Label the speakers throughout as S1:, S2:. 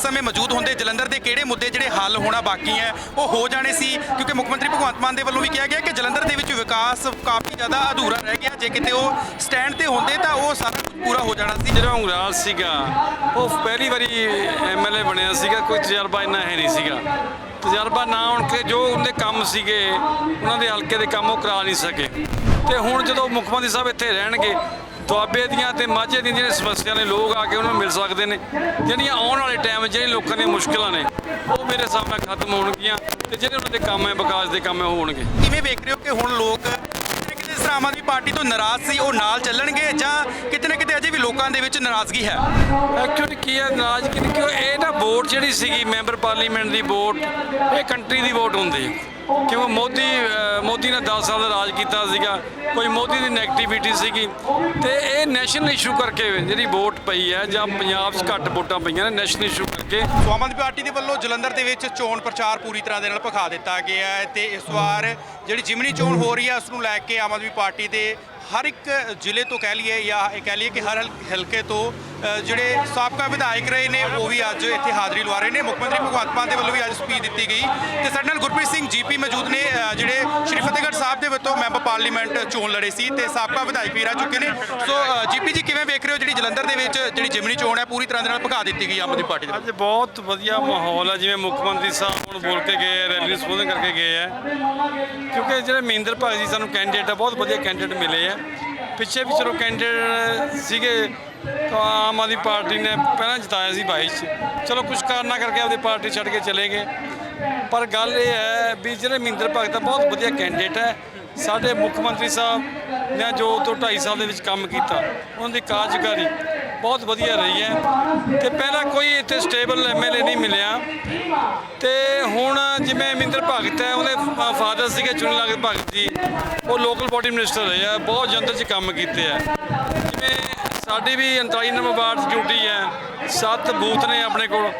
S1: ਇਸ ਸਮੇਂ ਮੌਜੂਦ ਹੁੰਦੇ ਜਲੰਧਰ ਦੇ ਕਿਹੜੇ ਮੁੱਦੇ ਜਿਹੜੇ ਹੱਲ ਹੋਣਾ ਬਾਕੀ ਹੈ, ਉਹ ਹੋ ਜਾਣੇ ਸੀ, ਕਿਉਂਕਿ ਮੁੱਖ ਮੰਤਰੀ ਭਗਵੰਤ ਮਾਨ ਦੇ ਵੱਲੋਂ ਵੀ ਕਿਹਾ ਗਿਆ ਕਿ ਜਲੰਧਰ ਦੇ ਵਿੱਚ ਵਿਕਾਸ ਕਾਫੀ ਜ਼ਿਆਦਾ ਅਧੂਰਾ ਰਹਿ ਗਿਆ, ਜੇ ਕਿਤੇ ਉਹ ਸਟੈਂਡ ਤੇ ਹੁੰਦੇ ਤਾਂ ਉਹ ਸਾਰਾ ਕੁਝ ਪੂਰਾ ਹੋ ਜਾਣਾ ਸੀ।
S2: ਜਿਹੜਾ ਉਂਗਰਾਲ ਸੀਗਾ, ਉਹ ਪਹਿਲੀ ਵਾਰੀ ਐਮਐਲਏ ਬਣਿਆ ਸੀਗਾ, ਕੋਈ ਤਜਰਬਾ ਇੰਨਾ ਹੈ ਨਹੀਂ ਸੀਗਾ। ਤਜਰਬਾ ਨਾ ਹੋਣ ਕੇ ਜੋ ਉਹਦੇ ਕੰਮ ਸੀਗੇ, ਉਹਨਾਂ ਦੇ ਹਲਕੇ ਦੇ ਕੰਮ ਉਹ ਕਰਾ ਨਹੀਂ ਸਕੇ। ਤੇ ਹੁਣ ਜਦੋਂ ਮੁੱਖ ਮੰਤਰੀ ਸਾਹਿਬ ਇੱਥੇ ਰਹਿਣਗੇ ਦੁਆਬੇ ਦੀਆਂ ਤੇ ਮਾਝੇ ਦੀਆਂ ਜਿਹੜੀਆਂ ਸਮੱਸਿਆ ਨੇ, ਲੋਕ ਆ ਕੇ ਉਹਨਾਂ ਨੂੰ ਮਿਲ ਸਕਦੇ ਨੇ। ਜਿਹੜੀਆਂ ਆਉਣ ਵਾਲੇ ਟਾਈਮ 'ਚ ਜਿਹੜੀਆਂ ਲੋਕਾਂ ਦੀਆਂ ਮੁਸ਼ਕਲਾਂ ਨੇ, ਉਹ ਮੇਰੇ ਹਿਸਾਬ ਨਾਲ ਖਤਮ ਹੋਣਗੀਆਂ ਤੇ ਜਿਹੜੇ ਉਹਨਾਂ ਦੇ ਕੰਮ ਹੈ, ਵਿਕਾਸ ਦੇ ਕੰਮ ਹੈ, ਉਹ ਹੋਣਗੇ।
S1: ਕਿਵੇਂ ਵੇਖ ਰਹੇ ਹੋ ਕਿ ਹੁਣ ਲੋਕ ਕਿਤੇ ਇਸ ਤਰ੍ਹਾਂ ਆਮ ਆਦਮੀ ਪਾਰਟੀ ਤੋਂ ਨਾਰਾਜ਼ ਸੀ, ਉਹ ਨਾਲ ਚੱਲਣਗੇ ਜਾਂ ਲੋਕਾਂ ਦੇ ਵਿੱਚ ਨਾਰਾਜ਼ਗੀ ਹੈ।
S2: ਐਕਚੁਅਲੀ ਕੀ ਹੈ ਨਾਰਾਜ਼ ਕਿ ਕਿਉਂ ਇਹ ਨਾ ਵੋਟ ਜਿਹੜੀ ਸੀਗੀ ਮੈਂਬਰ ਪਾਰਲੀਮੈਂਟ ਦੀ ਵੋਟ, ਇਹ ਕੰਟਰੀ ਦੀ ਵੋਟ ਹੁੰਦੀ ਹੈ। ਕਿਉਂ ਮੋਦੀ ਮੋਦੀ ਨੇ 10 ਸਾਲ ਦਾ ਰਾਜ ਕੀਤਾ ਸੀਗਾ, ਕੋਈ ਮੋਦੀ ਦੀ ਨੈਗੇਟਿਵਿਟੀ ਸੀਗੀ। ਤੇ ਇਹ ਨੈਸ਼ਨਲ ਇਸ਼ੂ ਕਰਕੇ ਜਿਹੜੀ ਵੋਟ ਪਈ ਹੈ ਜਾਂ ਪੰਜਾਬ 'ਚ ਘੱਟ ਵੋਟਾਂ ਪਈਆਂ ਨੇ ਨੈਸ਼ਨਲ ਇਸ਼ੂ ਕਰਕੇ
S1: ਸੋ ਆਮ ਆਦਮੀ ਪਾਰਟੀ ਦੇ ਵੱਲੋਂ ਜਲੰਧਰ ਦੇ ਵਿੱਚ ਚੋਣ ਪ੍ਰਚਾਰ ਪੂਰੀ ਤਰ੍ਹਾਂ ਦੇ ਨਾਲ ਭਖਾ ਦਿੱਤਾ ਗਿਆ ਹੈ ਤੇ ਇਸ ਵਾਰ ਜਿਹੜੀ ਜਿਮਨੀ ਚੋਣ ਹੋ ਰਹੀ ਹੈ, ਉਸ ਨੂੰ ਲੈ ਕੇ ਆਮ ਆਦਮੀ ਪਾਰਟੀ ਦੇ ਹਰ ਇੱਕ ਜ਼ਿਲ੍ਹੇ ਤੋਂ ਕਹਿ ਲਈਏ ਜਾਂ ਇਹ ਕਹਿ ਲਈਏ ਕਿ ਹਰ ਹਲਕੇ ਤੋਂ ਜਿਹੜੇ ਸਾਬਕਾ ਵਿਧਾਇਕ ਰਹੇ ਨੇ, ਉਹ ਵੀ ਅੱਜ ਇੱਥੇ ਹਾਜ਼ਰੀ ਲਵਾ ਰਹੇ ਨੇ। ਮੁੱਖ ਮੰਤਰੀ ਭਗਵੰਤ ਮਾਨ ਦੇ ਵੱਲੋਂ ਵੀ ਅੱਜ ਸਪੀਚ ਦਿੱਤੀ ਗਈ ਤੇ ਸਾਡੇ ਨਾਲ ਗੁਰਪ੍ਰੀਤ ਸਿੰਘ ਜੀਪੀ ਮੌਜੂਦ ਨੇ ਜਿਹੜੇ ਸ਼੍ਰੀ ਫਤਿਹਗੜ੍ਹ ਸਾਹਿਬ ਦੇ ਵਿੱਚੋਂ ਮੈਂਬਰ ਪਾਰਲੀਮੈਂਟ ਚੋਣ ਲੜੇ ਸੀ ਤੇ ਸਾਬਕਾ ਵਿਧਾਇਕ ਵੀ ਰਹਿ ਚੁੱਕੇ ਨੇ। ਸੋ ਜੀਪੀ ਜੀ ਕਿਵੇਂ ਵੇਖ ਰਹੇ ਹੋ ਜਿਹੜੀ ਜਲੰਧਰ ਦੇ ਵਿੱਚ ਜਿਹੜੀ ਜਿਮਨੀ ਚੋਣ ਹੈ, ਪੂਰੀ ਤਰ੍ਹਾਂ ਦੇ ਨਾਲ ਭਗਾ ਦਿੱਤੀ ਗਈ ਆਮ ਆਦਮੀ ਪਾਰਟੀ ਦੇ
S2: ਅੱਜ ਬਹੁਤ ਵਧੀਆ ਮਾਹੌਲ ਹੈ, ਜਿਵੇਂ ਮੁੱਖ ਮੰਤਰੀ ਸਾਹਿਬ ਹੁਣ ਬੋਲ ਕੇ ਗਏ ਰੈਲੀ ਨੂੰ ਸੰਬੋਧਨ ਕਰਕੇ ਗਏ ਆ ਕਿਉਂਕਿ ਜਿਹੜੇ ਮਹਿੰਦਰ ਭਾਗ ਜੀ ਸਾਨੂੰ ਕੈਂਡੀਡੇਟ ਆ ਬਹੁਤ ਵਧੀਆ ਕੈਂਡੀਡੇਟ ਮਿਲੇ ਆ ਪਿੱਛੇ ਵੀ ਚਲੋ ਕੈਂਡੀਡੇਟ ਸੀਗੇ ਤਾਂ ਆਮ ਆਦਮੀ ਪਾਰਟੀ ਨੇ ਪਹਿਲਾਂ ਜਿਤਾਇਆ ਸੀ 22 ਚ। ਚਲੋ ਕੁਝ ਕਾਰਨਾਂ ਕਰਕੇ ਆਪਦੀ ਪਾਰਟੀ ਛੱਡ ਕੇ ਚਲੇ ਗਏ। ਪਰ ਗੱਲ ਇਹ ਹੈ ਵੀ ਜਿਹੜੇ ਮਹਿੰਦਰ ਭਗਤ ਬਹੁਤ ਵਧੀਆ ਕੈਂਡੀਡੇਟ ਹੈ। ਸਾਡੇ ਮੁੱਖ ਮੰਤਰੀ ਸਾਹਿਬ ਨੇ ਜੋ ਤੋਂ 2.5 ਸਾਲ ਦੇ ਵਿੱਚ ਕੰਮ ਕੀਤਾ, ਉਹਨਾਂ ਦੀ ਕਾਰਜਕਾਰੀ ਬਹੁਤ ਵਧੀਆ ਰਹੀ ਹੈ ਤੇ ਪਹਿਲਾਂ ਕੋਈ ਇੱਥੇ ਸਟੇਬਲ ਐਮਐਲਏ ਨਹੀਂ ਮਿਲਿਆ। ਤੇ ਹੁਣ ਜਿਵੇਂ ਅਮਿੰਦਰ ਭਗਤ ਹੈ, ਉਹਦੇ ਫਾਦਰ ਸੀਗੇ ਚੁਣੀ ਲਾਲ ਭਗਤ ਜੀ, ਉਹ ਲੋਕਲ ਬਾਡੀ ਮਿਨਿਸਟਰ ਰਹੇ ਆ, ਬਹੁਤ ਜੰਤਰ 'ਚ ਕੰਮ ਕੀਤੇ ਆ। ਜਿਵੇਂ ਸਾਡੀ ਵੀ 39 ਨੰਬਰ ਵਾਰਡ ਡਿਊਟੀ ਹੈ, ਸੱਤ ਬੂਥ ਨੇ ਆਪਣੇ ਕੋਲ,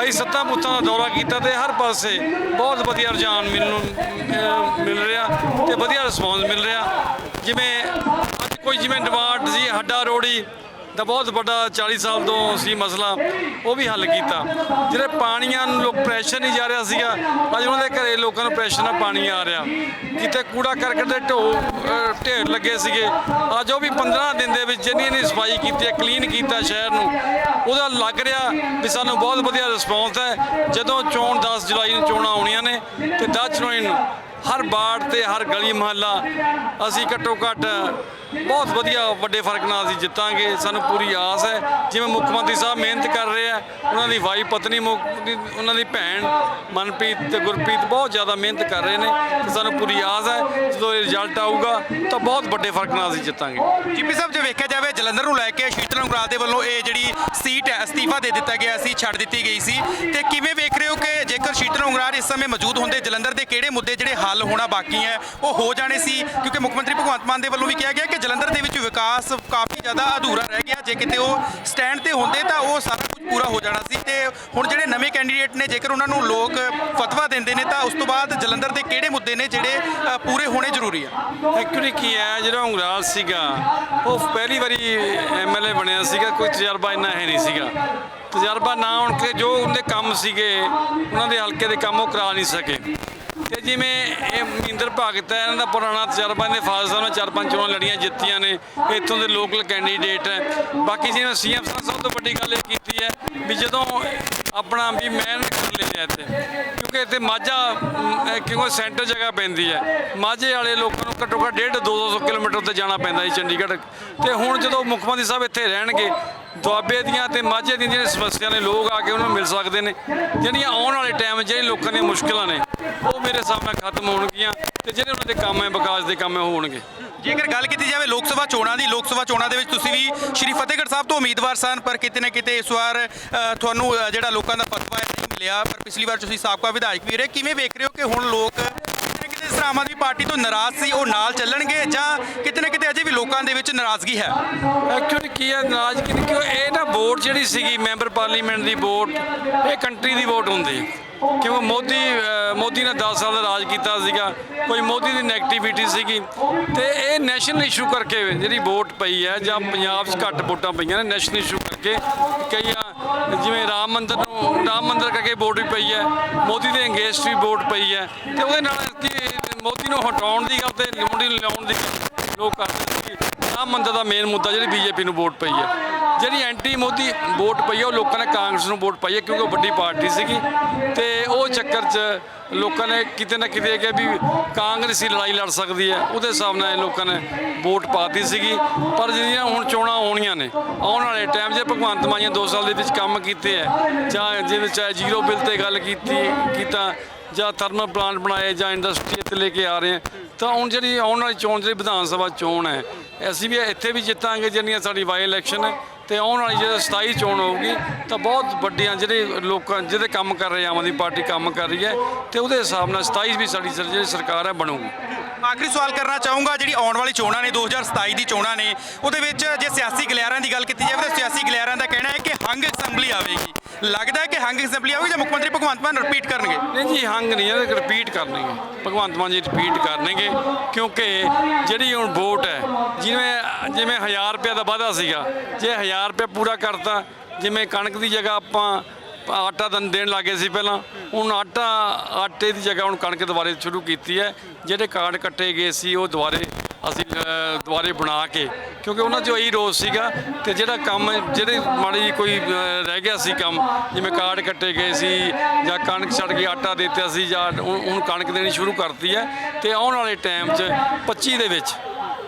S2: ਅਸੀਂ ਸੱਤਾਂ ਬੂਥਾਂ ਦਾ ਦੌਰਾ ਕੀਤਾ ਤੇ ਹਰ ਪਾਸੇ ਬਹੁਤ ਵਧੀਆ ਰੁਝਾਨ ਮਿਲਣ ਮਿਲ ਰਿਹਾ ਤੇ ਵਧੀਆ ਰਿਸਪੌਂਸ ਮਿਲ ਰਿਹਾ। ਜਿਵੇਂ ਅੱਜ ਕੋਈ ਜਿਵੇਂ ਡਿਮਾਂਡ ਸੀ, ਹੱਡਾ ਰੋੜੀ ਦਾ ਬਹੁਤ ਵੱਡਾ 40 ਸਾਲ ਤੋਂ ਸੀ ਮਸਲਾ, ਉਹ ਵੀ ਹੱਲ ਕੀਤਾ। ਜਿਹੜੇ ਪਾਣੀਆਂ ਨੂੰ ਲੋਕ ਪ੍ਰੈਸ਼ਰ ਨਹੀਂ ਜਾ ਰਿਹਾ ਸੀਗਾ, ਅੱਜ ਉਹਨਾਂ ਦੇ ਘਰੇ ਲੋਕਾਂ ਨੂੰ ਪ੍ਰੈਸ਼ਰ ਨਾਲ ਪਾਣੀ ਆ ਰਿਹਾ। ਕਿਤੇ ਕੂੜਾ ਕਰਕਟ ਦੇ ਢੋ ਢੇਰ ਲੱਗੇ ਸੀਗੇ। ਅੱਜ ਉਹ ਵੀ 15 ਦਿਨ ਦੇ ਵਿੱਚ ਜਿੰਨੀ ਨਹੀਂ ਸਫ਼ਾਈ ਕੀਤੀ ਹੈ ਕਲੀਨ ਕੀਤਾ ਸ਼ਹਿਰ ਨੂੰ, ਉਹਦਾ ਲੱਗ ਰਿਹਾ ਵੀ ਸਾਨੂੰ ਬਹੁਤ ਵਧੀਆ ਰਿਸਪੌਂਸ ਹੈ। ਜਦੋਂ ਚੋਣ 10 ਜੁਲਾਈ ਨੂੰ ਚੋਣਾਂ ਆਉਣੀਆਂ ਨੇ, ਤੇ 10 ਜੁਲਾਈ ਨੂੰ ਹਰ ਬਾੜ ਤੇ ਹਰ ਗਲੀ ਮੁਹੱਲਾ, ਅਸੀਂ ਘੱਟੋ ਘੱਟ ਬਹੁਤ ਵਧੀਆ ਵੱਡੇ ਫ਼ਰਕ ਨਾਲ ਅਸੀਂ ਜਿੱਤਾਂਗੇ, ਸਾਨੂੰ ਪੂਰੀ ਆਸ ਹੈ। ਜਿਵੇਂ ਮੁੱਖ ਮੰਤਰੀ ਸਾਹਿਬ ਮਿਹਨਤ ਕਰ ਰਹੇ ਆ, ਉਹਨਾਂ ਦੀ ਵਾਈ ਪਤਨੀ ਉਹਨਾਂ ਦੀ ਭੈਣ ਮਨਪ੍ਰੀਤ ਤੇ ਗੁਰਪ੍ਰੀਤ ਬਹੁਤ ਜ਼ਿਆਦਾ ਮਿਹਨਤ ਕਰ ਰਹੇ ਨੇ ਤੇ ਸਾਨੂੰ ਪੂਰੀ ਆਸ ਹੈ, ਜਦੋਂ ਇਹ ਰਿਜ਼ਲਟ ਆਊਗਾ ਤਾਂ ਬਹੁਤ ਵੱਡੇ ਫ਼ਰਕ ਨਾਲ ਅਸੀਂ ਜਿੱਤਾਂਗੇ।
S1: ਜੀਪੀ ਸਾਹਿਬ, ਜੇ ਵੇਖਿਆ ਜਾਵੇ, ਜਲੰਧਰ ਨੂੰ ਲੈ ਕੇ ਸ਼ੀਤਲ ਅੰਗਰਾਲ ਦੇ ਵੱਲੋਂ ਇਹ ਜਿਹੜੀ ਸੀਟ ਹੈ, ਅਸਤੀਫਾ ਦੇ ਦਿੱਤਾ ਗਿਆ ਸੀ, ਛੱਡ ਦਿੱਤੀ ਗਈ ਸੀ। ਤੇ ਕਿਵੇਂ ਵੇਖ ਰਹੇ ਹੋ ਕਿ ਜੇਕਰ ਸ਼ੀਤਲ ਅੰਗਰਾਲ ਇਸ ਸਮੇਂ ਮੌਜੂਦ ਹੁੰਦੇ ਜਲੰਧਰ ਦੇ ਕਿਹੜੇ ਮੁੱਦੇ ਜਿਹੜੇ ਹੱਲ ਹੋਣਾ ਬਾਕੀ ਹੈ? ਉਹ ਹੋ ਜਾਣੇ ਸੀ, ਕਿਉਂਕਿ ਮੁੱਖ ਮੰਤਰੀ ਭਗਵੰਤ ਮਾਨ ਦੇ ਵੱਲੋਂ ਵੀ ਕਿਹਾ ਗਿਆ ਕਿ ਜਲੰਧਰ ਦੇ ਵਿੱਚ ਵਿਕਾਸ ਕਾਫੀ ਜ਼ਿਆਦਾ ਅਧੂਰਾ ਰਹਿ ਗਿਆ। ਜੇ ਕਿਤੇ ਉਹ ਸਟੈਂਡ ਤੇ ਹੁੰਦੇ ਤਾਂ ਉਹ ਸਾਰਾ ਕੁਝ ਪੂਰਾ ਹੋ ਜਾਣਾ ਸੀ। ਤੇ ਹੁਣ ਜਿਹੜੇ ਨਵੇਂ ਕੈਂਡੀਡੇਟ ਨੇ, ਜੇਕਰ ਉਹਨਾਂ ਨੂੰ ਲੋਕ ਫਤਵਾ ਦਿੰਦੇ ਨੇ, ਤਾਂ ਉਸ ਤੋਂ ਬਾਅਦ ਜਲੰਧਰ ਦੇ ਕਿਹੜੇ ਮੁੱਦੇ ਨੇ ਜਿਹੜੇ ਪੂਰੇ ਹੋਣੇ ਜ਼ਰੂਰੀ ਆ?
S2: ਐਕਚੁਅਲੀ ਕੀ ਹੈ, ਜਿਹੜਾ ਉਂਗਰਾਲ ਸੀਗਾ, ਉਹ ਪਹਿਲੀ ਵਾਰੀ ਐਮਐਲਏ ਬਣਿਆ ਸੀਗਾ, ਕੋਈ ਤਜਰਬਾ ਇੰਨਾ ਹੈ ਨਹੀਂ ਸੀਗਾ। ਤਜਰਬਾ ਨਾ ਹੋਣ ਕੇ ਜੋ ਉਹਦੇ ਕੰਮ ਸੀਗੇ, ਉਹਨਾਂ ਦੇ ਹਲਕੇ ਦੇ ਕੰਮ ਉਹ ਕਰਾ ਨਹੀਂ ਸਕੇ। ਤੇ ਜਿਵੇਂ ਇਹ ਮਹਿੰਦਰ ਭਗਤ ਹੈ, ਇਹਨਾਂ ਦਾ ਪੁਰਾਣਾ ਤਜਰਬਾ ਇਹਦੇ ਫਾਦਰ ਸਾਹਿਬ ਨੇ ਚਾਰ ਪੰਜ ਚੋਣਾਂ ਲੜੀਆਂ ਜਿੱਤੀਆਂ ਨੇ, ਇੱਥੋਂ ਦੇ ਲੋਕਲ ਕੈਂਡੀਡੇਟ ਹੈ। ਬਾਕੀ ਜਿਵੇਂ ਸੀਐਮ ਸਾਹਿਬ, ਸਭ ਤੋਂ ਵੱਡੀ ਗੱਲ ਇਹ ਕੀਤੀ ਹੈ ਵੀ ਜਦੋਂ ਆਪਣਾ ਵੀ ਮਿਹਨਤ ਕਰ ਲੈਂਦੇ ਆ ਇੱਥੇ, ਕਿਉਂਕਿ ਇੱਥੇ ਮਾਝਾ ਕਿਉਂਕਿ ਸੈਂਟਰ ਜਗ੍ਹਾ ਪੈਂਦੀ ਹੈ। ਮਾਝੇ ਵਾਲੇ ਲੋਕਾਂ ਘੱਟੋ ਘੱਟ 1.5 200 ਕਿਲੋਮੀਟਰ ਤੇ ਜਾਣਾ ਪੈਂਦਾ ਹੈ ਚੰਡੀਗੜ੍ਹ। ਤੇ ਹੁਣ ਜਦੋਂ ਮੁੱਖ ਮੰਤਰੀ ਸਾਹਿਬ ਇੱਥੇ ਰਹਿਣਗੇ, ਦੁਆਬੇ ਦੀਆਂ ਤੇ ਮਾਝੇ ਦੀਆਂ ਜਿਹੜੀਆਂ ਸਮੱਸਿਆ ਨੇ, ਲੋਕ ਆ ਕੇ ਉਹਨਾਂ ਨੂੰ ਮਿਲ ਸਕਦੇ ਨੇ। ਜਿਹੜੀਆਂ ਆਉਣ ਵਾਲੇ ਟਾਈਮ 'ਚ ਲੋਕਾਂ ਦੀਆਂ ਮੁਸ਼ਕਲਾਂ ਨੇ, ਉਹ ਮੇਰੇ ਹਿਸਾਬ ਨਾਲ ਖਤਮ ਹੋਣਗੀਆਂ ਤੇ ਜਿਹੜੇ ਉਹਨਾਂ ਦੇ ਕੰਮ ਹੈ, ਵਿਕਾਸ ਦੇ ਕੰਮ ਹੈ, ਉਹ ਹੋਣਗੇ।
S1: ਜੇਕਰ ਗੱਲ ਕੀਤੀ ਜਾਵੇ ਲੋਕ ਸਭਾ ਚੋਣਾਂ ਦੀ, ਲੋਕ ਸਭਾ ਚੋਣਾਂ ਦੇ ਵਿੱਚ ਤੁਸੀਂ ਵੀ ਸ਼੍ਰੀ ਫਤਿਹਗੜ੍ਹ ਸਾਹਿਬ ਤੋਂ ਉਮੀਦਵਾਰ ਸਨ, ਪਰ ਕਿਤੇ ਨਾ ਕਿਤੇ ਇਸ ਵਾਰ ਤੁਹਾਨੂੰ ਜਿਹੜਾ ਲੋਕਾਂ ਦਾ ਫਤਵਾ ਹੈ, ਨਹੀਂ ਮਿਲਿਆ। ਪਰ ਪਿਛਲੀ ਵਾਰ ਤੁਸੀਂ ਸਾਬਕਾ ਵਿਧਾਇਕ ਵੀ ਰਹੇ। ਕਿਵੇਂ ਵੇਖ ਰਹੇ ਹੋ ਕਿ ਹੁਣ ਲੋਕ ਜਿਸ ਤਰ੍ਹਾਂ ਆਮ ਆਦਮੀ ਪਾਰਟੀ ਤੋਂ ਨਾਰਾਜ਼ ਸੀ, ਉਹ ਨਾਲ ਚੱਲਣਗੇ ਜਾਂ ਕਿਤੇ ਨਾ ਕਿਤੇ ਅਜੇ ਵੀ ਲੋਕਾਂ ਦੇ ਵਿੱਚ ਨਾਰਾਜ਼ਗੀ ਹੈ?
S2: ਐਕਚੁਅਲੀ ਕੀ ਹੈ ਨਾਰਾਜ਼ ਕਿ ਕਿਉਂ ਇਹ ਨਾ ਵੋਟ ਜਿਹੜੀ ਸੀਗੀ ਮੈਂਬਰ ਪਾਰਲੀਮੈਂਟ ਦੀ ਵੋਟ ਇਹ ਕੰਟਰੀ ਦੀ ਵੋਟ ਹੁੰਦੀ। ਹੈ ਕਿਉਂ ਮੋਦੀ ਮੋਦੀ ਨੇ 10 ਸਾਲ ਦਾ ਰਾਜ ਕੀਤਾ ਸੀਗਾ, ਕੋਈ ਮੋਦੀ ਦੀ ਨੈਗੇਟਿਵਿਟੀ ਸੀਗੀ। ਤੇ ਇਹ ਨੈਸ਼ਨਲ ਇਸ਼ੂ ਕਰਕੇ ਜਿਹੜੀ ਵੋਟ ਪਈ ਹੈ, ਜਾਂ ਪੰਜਾਬ 'ਚ ਘੱਟ ਵੋਟਾਂ ਪਈਆਂ ਨੇ ਨੈਸ਼ਨਲ ਇਸ਼ੂ ਕਰਕੇ ਕਈਆਂ, ਜਿਵੇਂ ਰਾਮ ਮੰਦਰ ਨੂੰ, ਰਾਮ ਮੰਦਰ ਕਰਕੇ ਵੋਟ ਵੀ ਪਈ ਹੈ, ਮੋਦੀ ਦੇ ਅੰਗੇਸਟ ਵੀ ਵੋਟ ਪਈ ਹੈ। ਤੇ ਉਹਦੇ ਨਾਲ ਕੀ ਮੋਦੀ ਨੂੰ ਹਟਾਉਣ ਦੀ ਗੱਲ ਤੇ ਮੋਦੀ ਨੂੰ ਲਿਆਉਣ ਦੀ। ਗੱਲ ਲੋਕ ਕਰਦੇ ਸੀ ਰਾਮ ਮੰਦਿਰ ਦਾ ਮੇਨ ਮੁੱਦਾ ਜਿਹੜੀ ਬੀਜੇਪੀ ਨੂੰ ਵੋਟ ਪਈ ਹੈ ਜਿਹੜੀ ਐਂਟੀ ਮੋਦੀ ਵੋਟ ਪਈ ਹੈ ਉਹ ਲੋਕਾਂ ਨੇ ਕਾਂਗਰਸ ਨੂੰ ਵੋਟ ਪਾਈ ਹੈ ਕਿਉਂਕਿ ਉਹ ਵੱਡੀ ਪਾਰਟੀ ਸੀਗੀ। ਤੇ ਉਹ ਚੱਕਰ 'ਚ ਲੋਕਾਂ ਨੇ ਕਿਤੇ ਨਾ ਕਿਤੇ ਕਿਹਾ ਵੀ ਕਾਂਗਰਸ ਹੀ ਲੜਾਈ ਲੜ ਸਕਦੀ ਹੈ ਉਹਦੇ ਹਿਸਾਬ ਨਾਲ ਇਹ ਲੋਕਾਂ ਨੇ ਵੋਟ ਪਾਤੀ ਸੀਗੀ। ਪਰ ਜਿਹੜੀਆਂ ਹੁਣ ਚੋਣਾਂ ਆਉਣੀਆਂ ਨੇ, ਆਉਣ ਵਾਲੇ ਟਾਈਮ 'ਚ ਭਗਵੰਤ ਮਾਨ ਜੀ 2 ਸਾਲ ਦੇ ਵਿੱਚ ਕੰਮ ਕੀਤੇ ਹੈ ਚਾਹੇ ਜਿਹਦੇ ਚਾਹੇ ਜ਼ੀਰੋ ਬਿੱਲ ਤੇ ਗੱਲ ਕੀਤੀ, ਕੀਤਾ। ਜਾਂ ਥਰਮਲ ਪਲਾਂਟ ਬਣਾਏ ਜਾਂ ਇੰਡਸਟਰੀ ਇੱਥੇ ਲੈ ਕੇ ਆ ਰਹੇ ਹੈ, ਤਾਂ ਹੁਣ ਜਿਹੜੀ ਆਉਣ ਵਾਲੀ ਚੋਣ, ਜਿਹੜੀ ਵਿਧਾਨ ਸਭਾ ਚੋਣ ਹੈ, ਅਸੀਂ ਵੀ ਇੱਥੇ ਵੀ ਜਿੱਤਾਂਗੇ ਜਿਹੜੀਆਂ ਸਾਡੀ ਵਾਈ ਇਲੈਕਸ਼ਨ ਹੈ ਤੇ ਆਉਣ ਵਾਲੀ ਜਦੋਂ 27 ਚੋਣ ਹੋਊਗੀ ਤਾਂ ਬਹੁਤ ਵੱਡੀਆਂ ਜਿਹੜੇ ਲੋਕਾਂ ਜਿਹੜੇ ਕੰਮ ਕਰ ਰਹੇ ਆਮ ਆਦਮੀ ਪਾਰਟੀ ਕੰਮ ਕਰ ਰਹੀ ਹੈ ਤੇ ਉਹਦੇ ਹਿਸਾਬ ਨਾਲ 27 ਵੀ ਸਾਡੀ ਸਰ- ਜਿਹੜੀ ਸਰਕਾਰ ਹੈ ਬਣੂਗੀ।
S1: ਆਖਰੀ ਸਵਾਲ ਕਰਨਾ ਚਾਹੂੰਗਾ ਜਿਹੜੀ ਆਉਣ ਵਾਲੀ ਚੋਣਾਂ ਨੇ 2027 ਦੀ ਚੋਣਾਂ ਨੇ ਉਹਦੇ ਵਿੱਚ ਜੇ ਸਿਆਸੀ ਗਲਿਆਰਾਂ ਦੀ ਗੱਲ ਕੀਤੀ ਜਾਵੇ ਤਾਂ ਸਿਆਸੀ ਗਲਿਆਰਾਂ ਦਾ ਕਹਿਣਾ ਹੈ ਕਿ ਹੰਗ ਅਸੈਂਬਲੀ ਆਵੇਗੀ। ਲੱਗਦਾ ਹੈ ਕਿ ਹੰਗ ਅਸੈਂਬਲੀ ਆਵੇਗੀ ਜਾਂ ਮੁੱਖ ਮੰਤਰੀ ਭਗਵੰਤ ਮਾਨ ਰਿਪੀਟ ਕਰਨਗੇ?
S2: ਨਹੀਂ ਜੀ ਹੰਗ ਨਹੀਂ ਇਹ ਰਿਪੀਟ ਕਰਨਗੇ। ਭਗਵੰਤ ਮਾਨ ਜੀ ਰਿਪੀਟ ਕਰਨਗੇ ਕਿਉਂਕਿ ਜਿਹੜੀ ਹੁਣ ਵੋਟ ਹੈ ਜਿਵੇਂ ਜਿਵੇਂ 1000 ਰੁਪਏ ਦਾ ਵਾਅਦਾ ਸੀਗਾ, ਜੇ 1000 ਰੁਪਏ ਪੂਰਾ ਕਰਤਾ, ਜਿਵੇਂ ਕਣਕ ਦੀ ਜਗ੍ਹਾ ਆਪਾਂ ਆਟਾ ਦਨ ਦੇਣ ਲੱਗੇ ਸੀ ਪਹਿਲਾਂ, ਹੁਣ ਆਟਾ, ਆਟੇ ਦੀ ਜਗ੍ਹਾ ਹੁਣ ਕਣਕ ਦੁਬਾਰੇ ਸ਼ੁਰੂ ਕੀਤੀ ਹੈ, ਜਿਹੜੇ ਕਾਰਡ ਕੱਟੇ ਗਏ ਸੀ ਉਹ ਦੁਬਾਰੇ ਅਸੀਂ ਦੁਬਾਰੇ ਬਣਾ ਕੇ, ਕਿਉਂਕਿ ਉਹਨਾਂ 'ਚੋਂ ਇਹੀ ਰੋਸ ਸੀਗਾ ਤੇ ਜਿਹੜਾ ਕੰਮ, ਜਿਹੜੇ ਮਾੜੀ ਜਿਹੀ ਕੋਈ ਰਹਿ ਗਿਆ ਸੀ ਕੰਮ, ਜਿਵੇਂ ਕਾਰਡ ਕੱਟੇ ਗਏ ਸੀ ਜਾਂ ਕਣਕ ਛੱਡ ਕੇ ਆਟਾ ਦਿੱਤਾ ਸੀ ਜਾਂ ਹੁਣ ਹੁਣ ਕਣਕ ਦੇਣੀ ਸ਼ੁਰੂ ਕਰਤੀ ਹੈ, ਤੇ ਆਉਣ ਵਾਲੇ ਟਾਈਮ 'ਚ 25 ਦੇ ਵਿੱਚ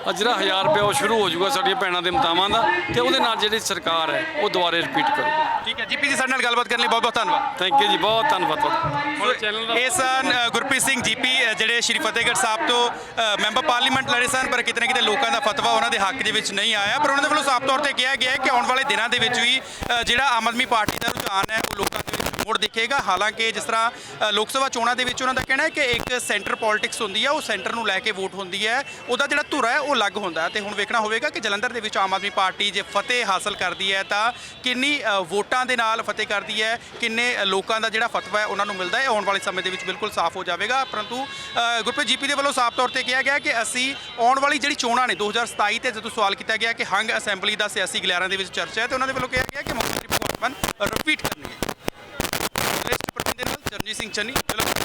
S2: ਆ ਜਿਹੜਾ 1000 ਰੁਪਏ ਉਹ ਸ਼ੁਰੂ ਹੋ ਜਾਊਗਾ ਸਾਡੀਆਂ ਭੈਣਾਂ ਦੇ ਮਤਾਵਾਂ ਦਾ ਤੇ ਉਹਦੇ ਨਾਲ ਜਿਹੜੀ ਸਰਕਾਰ ਹੈ ਉਹ ਦੁਬਾਰੇ ਰਿਪੀਟ ਕਰੂ
S1: ਠੀਕ ਹੈ ਜੀਪੀ ਜੀ ਸਾਡੇ ਨਾਲ ਗੱਲਬਾਤ ਕਰਨ ਲਈ ਬਹੁਤ ਬਹੁਤ ਧੰਨਵਾਦ।
S2: ਥੈਂਕ ਯੂ ਜੀ ਬਹੁਤ ਧੰਨਵਾਦ ਤੁਹਾਡਾ। ਹੁਣ ਚੈਨਲ ਦਾ
S1: ਇਹ ਸਨ ਅ, ਗੁਰਪ੍ਰੀਤ ਸਿੰਘ ਜੀਪੀ ਅ, ਜਿਹੜੇ ਸ਼੍ਰੀ ਫਤਿਹਗੜ੍ਹ ਸਾਹਿਬ ਤੋਂ ਅ, ਮੈਂਬਰ ਪਾਰਲੀਮੈਂਟ ਲੜੇ ਸਨ ਪਰ ਕਿਤੇ ਨਾ ਕਿਤੇ ਲੋਕਾਂ ਦਾ ਫਤਵਾ ਉਹਨਾਂ ਦੇ ਹੱਕ ਦੇ ਵਿੱਚ ਨਹੀਂ ਆਇਆ। ਪਰ ਉਹਨਾਂ ਦੇ ਵੱਲੋਂ ਸਾਫ਼ ਤੌਰ ਤੇ ਕਿਹਾ ਗਿਆ ਹੈ ਕਿ ਆਉਣ ਵਾਲੇ ਦਿਨਾਂ ਦੇ ਵਿੱਚ ਵੀ ਅ, ਜਿਹੜਾ ਆਮ ਆਦਮੀ ਪਾਰਟੀ ਦਾ ਰੁਝਾਨ ਹੈ ਉਹ ਲੋਕਾਂ ਦੇ ਦਿਖੇਗਾ। ਹਾਲਾਂਕਿ ਜਿਸ ਤਰ੍ਹਾਂ ਲੋਕ ਸਭਾ ਚੋਣਾਂ ਦੇ ਵਿੱਚ ਉਹਨਾਂ ਦਾ ਕਹਿਣਾ ਹੈ ਕਿ ਇੱਕ ਸੈਂਟਰ ਪੋਲਿਟਿਕਸ ਹੁੰਦੀ ਹੈ ਉਹ ਸੈਂਟਰ ਨੂੰ ਲੈ ਕੇ ਵੋਟ ਹੁੰਦੀ ਹੈ। ਉਹਦਾ ਜਿਹੜਾ ਧੁਰਾ ਹੈ ਉਹ ਅਲੱਗ ਹੁੰਦਾ ਹੈ। ਤੇ ਹੁਣ ਵੇਖਣਾ ਹੋਵੇਗਾ ਕਿ ਜਲੰਧਰ ਦੇ ਵਿੱਚ ਆਮ ਆਦਮੀ ਪਾਰਟੀ ਜੇ ਫਤਿਹ ਹਾਸਲ ਕਰਦੀ ਹੈ ਤਾਂ ਕਿੰਨੀ ਵੋਟਾਂ ਦੇ ਨਾਲ ਫਤਿਹ ਕਰਦੀ ਹੈ ਕਿੰਨੇ ਲੋਕਾਂ ਦਾ ਜਿਹੜਾ ਫਤਵਾ ਹੈ ਉਹਨਾਂ ਨੂੰ ਮਿਲਦਾ ਹੈ। ਆਉਣ ਵਾਲੇ ਸਮੇਂ ਦੇ ਵਿੱਚ ਬਿਲਕੁਲ ਸਾਫ਼ ਹੋ ਜਾਵੇਗਾ। ਪਰੰਤੂ ਅ, ਗੁਰਪ੍ਰੀਤ ਜੀਪੀ ਦੇ ਵੱਲੋਂ ਸਾਫ਼ ਤੌਰ ਤੇ ਕਿਹਾ ਗਿਆ ਕਿ ਅਸੀਂ ਆਉਣ ਵਾਲੀ ਜਿਹੜੀ ਚੋਣਾਂ ਨੇ 2027 ਤੇ ਜਦੋਂ ਸਵਾਲ ਕੀਤਾ ਗਿਆ ਕਿ ਹੰਗ ਅਸੈਂਬਲੀ ਦਾ ਸਿਆਸੀ ਗਲਿਆਰਾਂ ਦੇ ਵਿੱਚ ਚਰਚਾ ਹੈ ਤੇ ਉਹਨਾਂ ਦੇ ਵੱਲੋਂ ਕਿਹਾ ਗਿਆ ਕਿ ਮੁੱਖ ਮੰਤਰੀ ਭਗਵੰਤ ਮਾਨ ਰਿਪੀਟ అజయ్ చని